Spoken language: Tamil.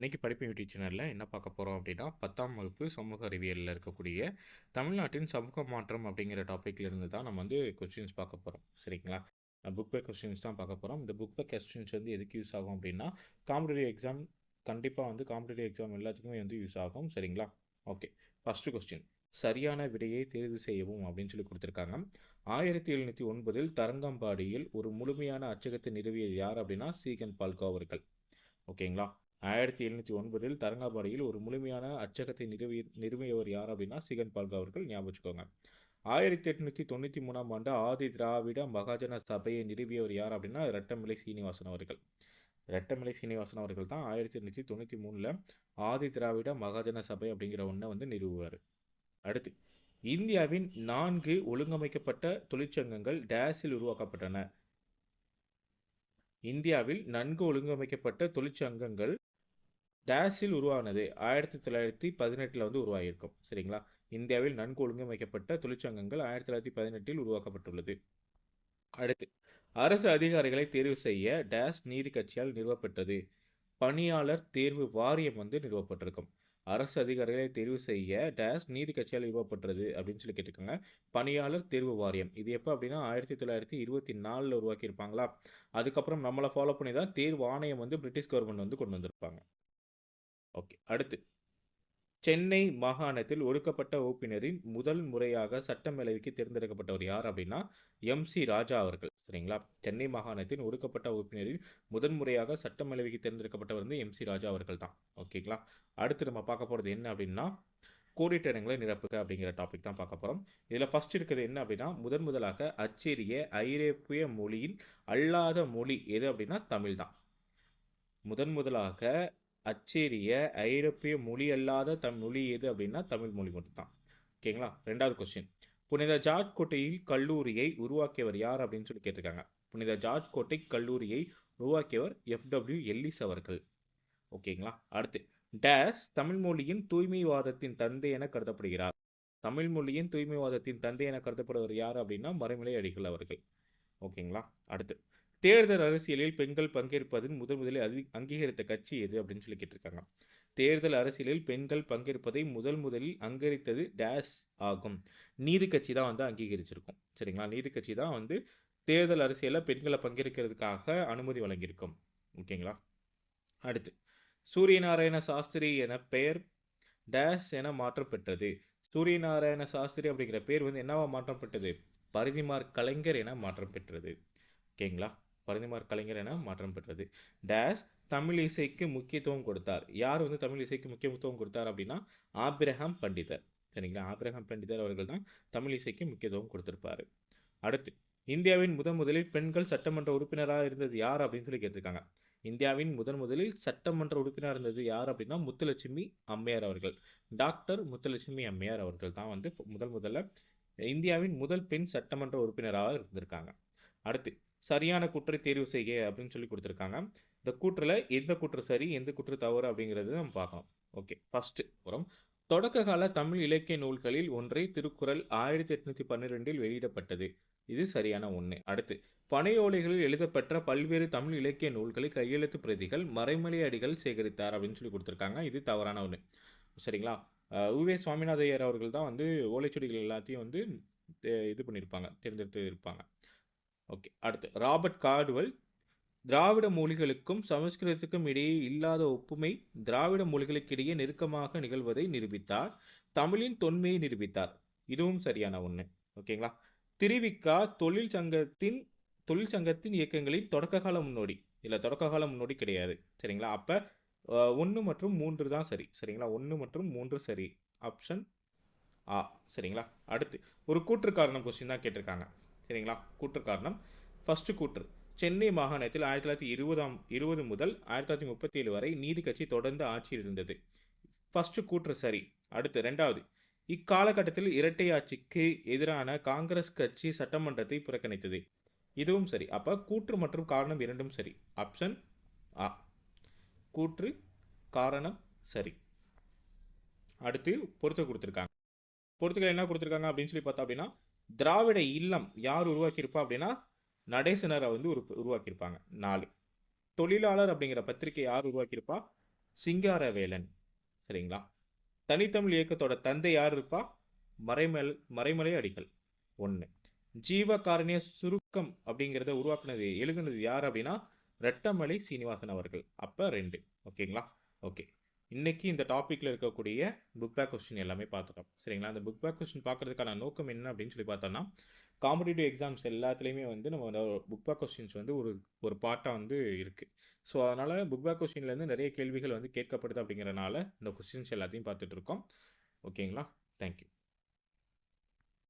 இன்றைக்கி படிப்பு யூடியூப் சேனலில் என்ன பார்க்க போகிறோம் அப்படின்னா பத்தாம் வகுப்பு சமூக அறிவியலில் இருக்கக்கூடிய தமிழ்நாட்டின் சமூக மாற்றம் அப்படிங்கிற டாப்பிக்லேருந்து தான் நம்ம வந்து கொஸ்டின்ஸ் பார்க்க போகிறோம் சரிங்களா? புக் பே கொஸ்டின்ஸ் தான் பார்க்க போகிறோம் இந்த புக் பே கொஸ்டின்ஸ் வந்து எதுக்கு யூஸ் ஆகும் அப்படின்னா காம்படிட்டிவ் எக்ஸாம் கண்டிப்பாக வந்து காம்படிட்டிவ் எக்ஸாம் எல்லாத்துக்குமே வந்து யூஸ் ஆகும். சரிங்களா? ஓகே ஃபஸ்ட்டு கொஸ்டின் சரியான விடையை தேர்வு செய்யவும் அப்படின்னு சொல்லி கொடுத்துருக்காங்க. ஆயிரத்தி எழுநூற்றி ஒன்பதில் தரங்கம்பாடியில் ஒரு முழுமையான அச்சகத்தை நிறுவியது யார் அப்படின்னா சீகன் பால்கோ அவர்கள். ஓகேங்களா ஆயிரத்தி எழுநூற்றி ஒன்பதில் தரங்காபாடியில் ஒரு முழுமையான அச்சகத்தை நிறுவி நிறுவியவர் யார் அப்படின்னா சிகன் பால்கா அவர்கள் ஞாபகம் வச்சுக்கோங்க. ஆயிரத்தி எட்நூற்றி தொண்ணூற்றி மூணாம் ஆண்டு ஆதி திராவிட மகாஜன சபையை நிறுவியவர் யார் அப்படின்னா ரெட்டமலை சீனிவாசன் அவர்கள். ரெட்டமலை சீனிவாசன் அவர்கள் தான் ஆயிரத்தி எட்நூற்றி தொண்ணூற்றி மூணில் ஆதி திராவிட மகாஜன சபை அப்படிங்கிற ஒன்றை வந்து நிறுவுவார். அடுத்து இந்தியாவின் நான்கு ஒழுங்கமைக்கப்பட்ட தொழிற்சங்கங்கள் டேஸில் உருவாக்கப்பட்டன. இந்தியாவில் நன்கு ஒழுங்கமைக்கப்பட்ட தொழிற்சங்கங்கள் டேஸில் உருவானது ஆயிரத்தி தொள்ளாயிரத்தி பதினெட்டில் வந்து உருவாகியிருக்கும் சரிங்களா? இந்தியாவில் நன்கு ஒழுங்கமைக்கப்பட்ட தொழிற்சங்கங்கள் ஆயிரத்தி தொள்ளாயிரத்தி பதினெட்டில் உருவாக்கப்பட்டுள்ளது. அடுத்து அரசு அதிகாரிகளை தேர்வு செய்ய டேஸ் நீதி கட்சியால் நிறுவப்பட்டது. பணியாளர் தேர்வு வாரியம் வந்து நிறுவப்பட்டிருக்கும். அரசு அதிகாரிகளை தேர்வு செய்ய டேஸ் நீதி கட்சியால் நிறுவப்பட்டது அப்படின்னு சொல்லி கேட்டிருக்காங்க. பணியாளர் தேர்வு வாரியம். இது எப்போ அப்படின்னா ஆயிரத்தி தொள்ளாயிரத்தி இருபத்தி நாலில் உருவாக்கியிருப்பாங்களா? அதுக்கப்புறம் நம்மளை ஃபாலோ பண்ணி தான் தேர்வு ஆணையம் வந்து பிரிட்டிஷ் கவர்மெண்ட் வந்து கொண்டு வந்திருப்பாங்க. ஓகே அடுத்து. சென்னை மாகாணத்தில் ஒடுக்கப்பட்ட வகுப்பினரின் முதல் முறையாக சட்டமேலவைக்கு தேர்ந்தெடுக்கப்பட்டவர் யார் அப்படின்னா எம். சி. ராஜா அவர்கள் சரிங்களா? சென்னை மாகாணத்தின் ஒடுக்கப்பட்ட வகுப்பினரின் முதன் முறையாக சட்டமேலவைக்கு தேர்ந்தெடுக்கப்பட்டவர் வந்து எம். சி. ராஜா அவர்கள் தான். ஓகேங்களா அடுத்து நம்ம பார்க்க போகிறது என்ன அப்படின்னா கோடிட்ட இடங்களை நிரப்புக அப்படிங்கிற டாபிக் தான் பார்க்க போகிறோம் இதில் ஃபஸ்ட் இருக்கிறது என்ன அப்படின்னா முதன் முதலாக அச்சேரிய ஐரோப்பிய மொழியின் அல்லாத மொழி எது அப்படின்னா தமிழ் தான். முதன் முதலாக அச்சேரிய ஐரோப்பிய மொழி அல்லாத தம் மொழி எது அப்படின்னா தமிழ் மொழி மட்டும்தான். ஓகேங்களா ரெண்டாவது கொஸ்டின் புனித ஜார்ஜ் கோட்டையில் கல்லூரியை உருவாக்கியவர் யார் அப்படின்னு சொல்லி கேட்டிருக்காங்க. புனித ஜார்ஜ் கோட்டை கல்லூரியை உருவாக்கியவர் எஃப்டபிள்யூ எல்லிஸ் அவர்கள். ஓகேங்களா அடுத்து டேஸ் தமிழ் மொழியின் தூய்மைவாதத்தின் தந்தை என கருதப்படுகிறார். தமிழ் மொழியின் தூய்மைவாதத்தின் தந்தை என கருதப்படுவர் யார் அப்படின்னா மறைமலை அடிகள் அவர்கள். ஓகேங்களா அடுத்து தேர்தல் அரசியலில் பெண்கள் பங்கேற்பதின் முதன் முதலில் அதி அங்கீகரித்த கட்சி எது அப்படின்னு சொல்லி கேட்டிருக்காங்க. தேர்தல் அரசியலில் பெண்கள் பங்கேற்பதை முதல் முதலில் அங்கீகரித்தது டேஸ் ஆகும். நீதி கட்சி தான் வந்து அங்கீகரிச்சிருக்கும். சரிங்களா? நீதி கட்சி தான் வந்து தேர்தல் அரசியலில் பெண்களை பங்கேற்கிறதுக்காக அனுமதி வழங்கியிருக்கும். ஓகேங்களா? அடுத்து சூரியநாராயண சாஸ்திரி என பெயர் டேஸ் என மாற்றம் பெற்றது. சூரியநாராயண சாஸ்திரி அப்படிங்கிற பேர் வந்து என்னவா மாற்றம் பெற்றது? பரிதிமார் கலைஞர் என மாற்றம் பெற்றது. ஓகேங்களா? பரந்திமார் கலைஞர் என மாற்றம் பெற்றது. டேஸ் தமிழ் இசைக்கு முக்கியத்துவம் கொடுத்தார். யார் வந்து தமிழ் இசைக்கு முக்கியத்துவம் கொடுத்தார் அப்படின்னா ஆப்ரஹாம் பண்டிதர். சரிங்களா? ஆபிரகாம் பண்டிதர் அவர்கள் தான் தமிழ் இசைக்கு முக்கியத்துவம் கொடுத்துருப்பார். அடுத்து இந்தியாவின் முதன் முதலில் பெண்கள் சட்டமன்ற உறுப்பினராக இருந்தது யார் அப்படின்னு சொல்லி கேட்டிருக்காங்க. இந்தியாவின் முதன் முதலில் சட்டமன்ற உறுப்பினர் இருந்தது யார் அப்படின்னா முத்துலட்சுமி அம்மையார் அவர்கள். டாக்டர் முத்துலட்சுமி அம்மையார் அவர்கள் தான் வந்து முதல் முதல்ல இந்தியாவின் முதல் பெண் சட்டமன்ற உறுப்பினராக இருந்திருக்காங்க. அடுத்து சரியான குற்றை தேர்வு செய்ய அப்படின்னு சொல்லி கொடுத்துருக்காங்க. இந்த கூற்றில் எந்த கூற்று சரி எந்த கூற்று தவறு அப்படிங்கிறது நம்ம பார்க்கலாம் ஓகே ஃபஸ்ட்டு புறம். தொடக்க கால தமிழ் இலக்கிய நூல்களில் ஒன்றை திருக்குறள் ஆயிரத்தி எட்நூற்றி பன்னிரெண்டில் வெளியிடப்பட்டது. இது சரியான ஒன்று அடுத்து பனையோலைகளில் எழுதப்பட்ட பல்வேறு தமிழ் இலக்கிய நூல்களை கையெழுத்து பிரதிகள் மறைமலை அடிகள் சேகரித்தார் அப்படின்னு சொல்லி கொடுத்துருக்காங்க. இது தவறான ஒன்று சரிங்களா? உவே சுவாமிநாதையர் அவர்கள் தான் வந்து ஓலைச்சுடிகள் எல்லாத்தையும் வந்து இது பண்ணியிருப்பாங்க தேர்ந்தெடுத்து இருப்பாங்க ஓகே அடுத்து. ராபர்ட் கார்டுவல் திராவிட மொழிகளுக்கும் சமஸ்கிருதத்துக்கும் இடையே இல்லாத ஒப்புமை திராவிட மொழிகளுக்கிடையே நெருக்கமாக நிகழ்வதை நிரூபித்தார். தமிழின் தொன்மையை நிரூபித்தார். இதுவும் சரியான ஒன்று ஓகேங்களா? திருவிக்கா தொழில் சங்கத்தின் தொழில் சங்கத்தின் இயக்கங்களின் தொடக்க கால முன்னோடி. இல்லை தொடக்க கால முன்னோடி கிடையாது. சரிங்களா? அப்போ ஒன்று மற்றும் மூன்று தான் சரி. சரிங்களா? ஒன்று மற்றும் மூன்று சரி. ஆப்ஷன் ஆ. சரிங்களா? அடுத்து ஒரு கூற்று காரணம் கொஸ்டின் தான் கேட்டிருக்காங்க. சரிங்களா? கூற்று காரணம். ஃபஸ்ட்டு கூற்று. சென்னை மாகாணத்தில் ஆயிரத்தி தொள்ளாயிரத்தி இருபதாம் இருபது முதல் ஆயிரத்தி தொள்ளாயிரத்தி முப்பத்தி ஏழு வரை நீதி கட்சி தொடர்ந்து ஆட்சியில் இருந்தது. ஃபஸ்ட்டு கூற்று சரி. அடுத்து ரெண்டாவது. இக்காலகட்டத்தில் இரட்டை ஆட்சிக்கு எதிரான காங்கிரஸ் கட்சி சட்டமன்றத்தை புறக்கணித்தது. இதுவும் சரி. அப்போ கூற்று மற்றும் காரணம் இரண்டும் சரி. ஆப்ஷன் ஆ கூற்று காரணம் சரி. அடுத்து பொறுத்து கொடுத்துருக்காங்க. பொறுத்துக்கள் என்ன கொடுத்துருக்காங்க அப்படின்னு சொல்லி பார்த்தா அப்படின்னா திராவிட இல்லம் யார் உருவாக்கியிருப்பா அப்படின்னா நடேசனரை வந்து உரு உருவாக்கியிருப்பாங்க. நாலு. தொழிலாளர் அப்படிங்கிற பத்திரிகை யார் உருவாக்கியிருப்பா? சிங்காரவேலன். சரிங்களா? தனித்தமிழ் இயக்கத்தோட தந்தை யார் இருப்பா? மறைமல் மறைமலை அடிகள். ஒன்று ஜீவகாரணிய சுருக்கம் அப்படிங்கிறத உருவாக்குனது எழுதுனது யார் அப்படின்னா ரெட்டமலை சீனிவாசன் அவர்கள். அப்போ ரெண்டு. ஓகேங்களா? ஓகே. இன்றைக்கி இந்த டாப்பிக்கில் இருக்கக்கூடிய புக் பேக் கொஸ்டின் எல்லாமே பார்த்துட்டோம். சரிங்களா? அந்த புக் பேக் கொஸ்டின் பார்க்கறதுக்கான நோக்கம் என்ன அப்படின்னு சொல்லி பார்த்தோம்னா காம்படிட்டிவ் எக்ஸாம்ஸ் எல்லாத்துலேயுமே வந்து நம்ம புக் பேக் கொஸ்டின்ஸ் வந்து ஒரு ஒரு பார்ட்டாக வந்து இருக்குது ஸோ அதனால் புக் பேக் கொஸ்டின்லேருந்து நிறைய கேள்விகள் வந்து கேட்கப்படுது அப்படிங்கிறனால இந்த கொஸ்டின்ஸ் எல்லாத்தையும் பார்த்துட்ருக்கோம் ஓகேங்களா தேங்க்யூ